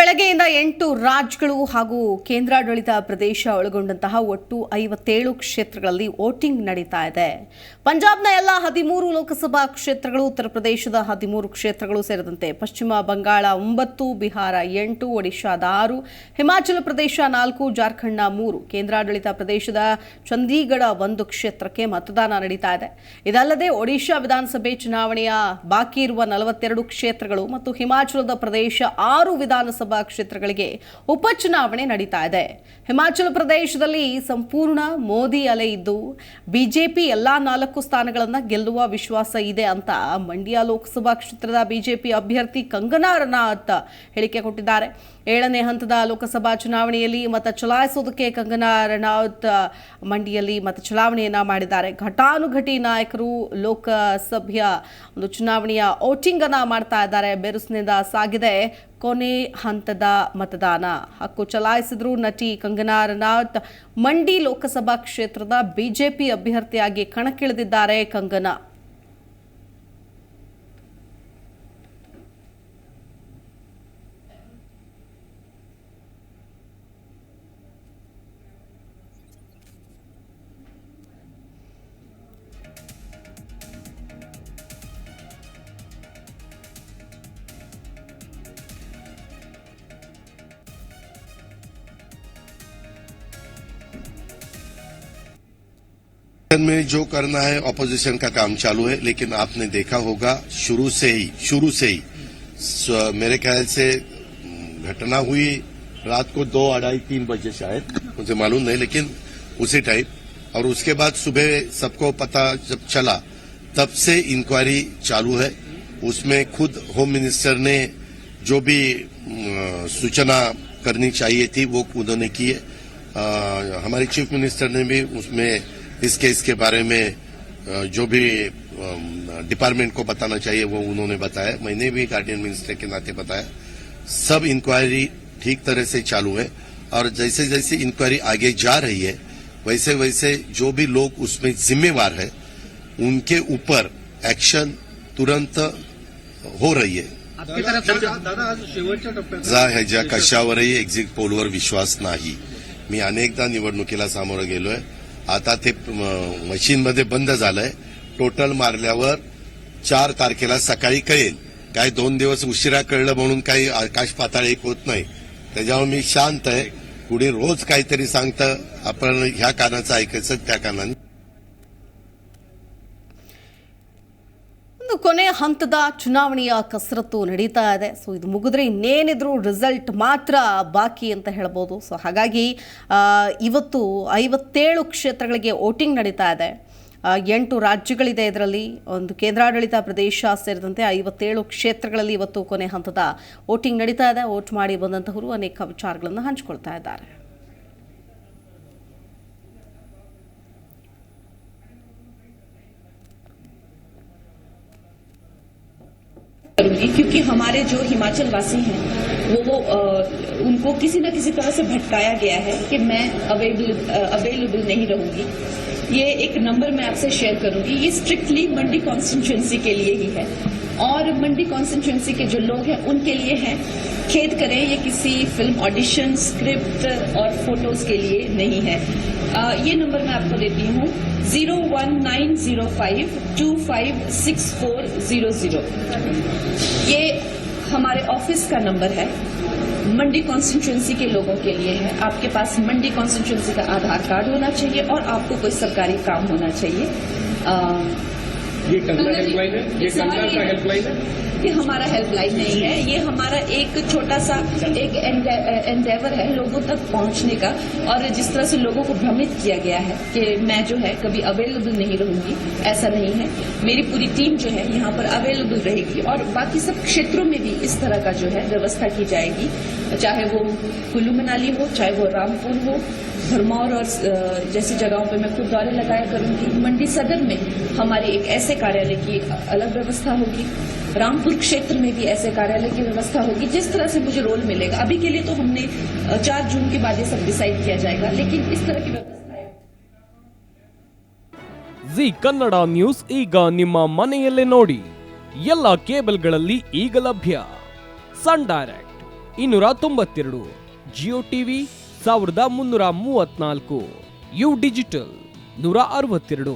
ಬೆಳಗ್ಗೆಯಿಂದ ಎಂಟು ರಾಜ್ಯಗಳು ಹಾಗೂ ಕೇಂದ್ರಾಡಳಿತ ಪ್ರದೇಶ ಒಳಗೊಂಡಂತಹ ಒಟ್ಟು ಐವತ್ತೇಳು ಕ್ಷೇತ್ರಗಳಲ್ಲಿ ವೋಟಿಂಗ್ ನಡೀತಾ ಇದೆ. ಪಂಜಾಬ್ನ ಎಲ್ಲ ಹದಿಮೂರು ಲೋಕಸಭಾ ಕ್ಷೇತ್ರಗಳು, ಉತ್ತರ ಪ್ರದೇಶದ ಹದಿಮೂರು ಕ್ಷೇತ್ರಗಳು ಸೇರಿದಂತೆ ಪಶ್ಚಿಮ ಬಂಗಾಳ ಒಂಬತ್ತು, ಬಿಹಾರ ಎಂಟು, ಒಡಿಶಾದ ಆರು, ಹಿಮಾಚಲ ಪ್ರದೇಶ ನಾಲ್ಕು, ಜಾರ್ಖಂಡ್ನ ಮೂರು, ಕೇಂದ್ರಾಡಳಿತ ಪ್ರದೇಶದ ಚಂಡೀಗಢ ಒಂದು ಕ್ಷೇತ್ರಕ್ಕೆ ಮತದಾನ ನಡೀತಾ ಇದೆ. ಇದಲ್ಲದೆ ಒಡಿಶಾ ವಿಧಾನಸಭೆ ಚುನಾವಣೆಯ ಬಾಕಿ ಇರುವ ನಲವತ್ತೆರಡು ಕ್ಷೇತ್ರಗಳು ಮತ್ತು ಹಿಮಾಚಲದ ಪ್ರದೇಶ ಆರು ವಿಧಾನಸಭಾ ಕ್ಷೇತ್ರಗಳಿಗೆ ಉಪಚುನಾವಣೆ ನಡೀತಾ ಇದೆ. ಹಿಮಾಚಲ ಪ್ರದೇಶದಲ್ಲಿ ಸಂಪೂರ್ಣ ಮೋದಿ ಅಲೆ ಇದ್ದು, ಬಿಜೆಪಿ ಎಲ್ಲಾ ನಾಲ್ಕು ಸ್ಥಾನಗಳನ್ನು ಗೆಲ್ಲುವ ವಿಶ್ವಾಸ ಇದೆ ಅಂತ ಮಂಡ್ಯ ಲೋಕಸಭಾ ಕ್ಷೇತ್ರದ ಬಿಜೆಪಿ ಅಭ್ಯರ್ಥಿ ಕಂಗನಾ ರನಾಥ್ ಹೇಳಿಕೆ ಕೊಟ್ಟಿದ್ದಾರೆ. ಏಳನೇ ಹಂತದ ಲೋಕಸಭಾ ಚುನಾವಣೆಯಲ್ಲಿ ಮತ ಚಲಾಯಿಸೋದಕ್ಕೆ ಕಂಗನಾ ರನೌತ್ ಮಂಡಿಯಲ್ಲಿ ಮತ ಚಲಾವಣೆಯನ್ನ ಮಾಡಿದ್ದಾರೆ. ಘಟಾನುಘಟಿ ನಾಯಕರು ಲೋಕಸಭೆಯ ಒಂದು ಚುನಾವಣೆಯ ವೋಟಿಂಗ್ ಅನ್ನ ಮಾಡ್ತಾ ಇದ್ದಾರೆ. ಬೆರುಸಿನಿಂದ ಸಾಗಿದೆ. ಕೊನೆ ಹಂತದ ಮತದಾನ. ಹಕ್ಕು ಚಲಾಯಿಸಿದ್ರು ನಟಿ ಕಂಗನಾ ರನೌತ್ ಮಂಡಿ ಲೋಕಸಭಾ ಕ್ಷೇತ್ರದ ಬಿಜೆಪಿ ಅಭ್ಯರ್ಥಿಯಾಗಿ ಕಣಕ್ಕಿಳಿದಿದ್ದಾರೆ ಕಂಗನಾ. में जो करना है ऑपोजिशन का काम चालू है, लेकिन आपने देखा होगा, शुरू से ही, शुरू से ही मेरे ख्याल से घटना हुई रात को दो अढ़ाई तीन बजे शायद, मुझे मालूम नहीं, लेकिन उसी टाइम और उसके बाद सुबह सबको पता जब चला, तब से इंक्वायरी चालू है। उसमें खुद होम मिनिस्टर ने जो भी सूचना करनी चाहिए थी, वो उन्होंने की है। हमारे चीफ मिनिस्टर ने भी उसमें इस केस के बारे में जो भी डिपार्टमेंट को बताना चाहिए वो उन्होंने बताया। मैंने भी गार्डियन मिनिस्टर के नाते बताया। सब इंक्वायरी ठीक तरह से चालू है और जैसे जैसे इंक्वायरी आगे जा रही है वैसे वैसे जो भी लोग उसमें जिम्मेवार है उनके ऊपर एक्शन तुरंत हो रही है। जा ह्याच्या कशावरही एक्झिट पोलवर विश्वास नाही. मी अनेकदा निवडणुकीला सामोरं गेलोय. आता ते मशीनमध्ये बंद झालंय. टोटल मारल्यावर चार तारखेला सकाळी कळेल. काय दोन दिवस उशिरा कळलं म्हणून काही आकाश पाताळ एक होत नाही. त्याच्यावर मी शांत आहे. पुढे रोज काहीतरी सांगतं. आपण ह्या कानाचं ऐकायचं त्या कानाने. ಒಂದು ಕೊನೆ ಹಂತದ ಚುನಾವಣೆಯ ಕಸರತ್ತು ನಡೀತಾ ಇದೆ. ಸೊ ಇದು ಮುಗಿದ್ರೆ ಇನ್ನೇನಿದ್ರು ರಿಸಲ್ಟ್ ಮಾತ್ರ ಬಾಕಿ ಅಂತ ಹೇಳ್ಬೋದು. ಸೊ ಹಾಗಾಗಿ ಇವತ್ತು ಐವತ್ತೇಳು ಕ್ಷೇತ್ರಗಳಿಗೆ ವೋಟಿಂಗ್ ನಡೀತಾ ಇದೆ. ಎಂಟು ರಾಜ್ಯಗಳಿದೆ ಇದರಲ್ಲಿ. ಒಂದು ಕೇಂದ್ರಾಡಳಿತ ಪ್ರದೇಶ ಸೇರಿದಂತೆ ಐವತ್ತೇಳು ಕ್ಷೇತ್ರಗಳಲ್ಲಿ ಇವತ್ತು ಕೊನೆ ಹಂತದ ವೋಟಿಂಗ್ ನಡೀತಾ ಇದೆ. ವೋಟ್ ಮಾಡಿ ಬಂದಂತಹವರು ಅನೇಕ ವಿಚಾರಗಳನ್ನು ಹಂಚಿಕೊಳ್ತಾ ಇದ್ದಾರೆ. करूँगी क्योंकि हमारे जो हिमाचल वासी हैं वो वो अ, उनको किसी न किसी तरह से भटकाया गया है कि मैं अवेलेबल अवेलेबल नहीं रहूँगी। ये एक नंबर मैं आपसे शेयर करूँगी। ये स्ट्रिक्टली मंडी कॉन्स्टिट्यूंसी के लिए ही है। और मंडी कॉन्स्टिट्यूंसी के जो लोग हैं उनके लिए है खेद करें ये किसी फ़िल्म ऑडिशन स्क्रिप्ट और फ़ोटोज़ के लिए नहीं है। ये नंबर मैं आपको देती हूँ zero one nine zero five two five six four zero zero. ये हमारे ऑफ़िस का नंबर है मंडी कॉन्स्टिट्यूंसी के लोगों के लिए है। आपके पास मंडी कॉन्स्टिट्यूंसी का आधार कार्ड होना चाहिए और आपको कोई सरकारी काम होना चाहिए। अ, ये कंगना हेल्पलाइन है? ये कंगना का हेल्पलाइन है? ये हमारा हेल्पलाइन नहीं है ये हमारा एक छोटा सा एक एंडेवर है लोगों तक पहुँचने का और जिस तरह से लोगों को भ्रमित किया गया है कि मैं जो है कभी अवेलेबल नहीं रहूँगी ऐसा नहीं है। मेरी पूरी टीम जो है यहाँ पर अवेलेबल रहेगी और बाकी सब क्षेत्रों में भी इस तरह का जो है व्यवस्था की जाएगी। चाहे वो कुल्लू मनाली हो चाहे वो रामपुर हो भरमौर और जैसी जगहों पर मैं खुद दौरे लगाया करूँगी। मंडी सदर में हमारे एक ऐसे कार्यालय की अलग व्यवस्था होगी रामपुर क्षेत्र में भी ऐसे कार्यालय की व्यवस्था होगी जिस तरह से मुझे रोल मिलेगा अभी के लिए तो हमने अ, चार जून के बाद ये सब डिसाइड किया जाएगा लेकिन इस तरह की व्यवस्था है ಜಿ ಕನ್ನಡ ನ್ಯೂಸ್ ಈಗ ನಿಮ್ಮ ಮನೆಯಲ್ಲೇ ನೋಡಿ ಎಲ್ಲ ಕೇಬಲ್ಗಳಲ್ಲಿ ಈಗ ಲಭ್ಯ ಸನ್ ಡೈರೆಕ್ಟ್ ಇನ್ನೂರ ತೊಂಬತ್ತೆರಡು ಜಿಯೋ ಟಿವಿ ಸಾವಿರದ ಮುನ್ನೂರ ಮೂವತ್ನಾಲ್ಕು ಯು ಡಿಜಿಟಲ್ ನೂರ ಅರವತ್ತೆರಡು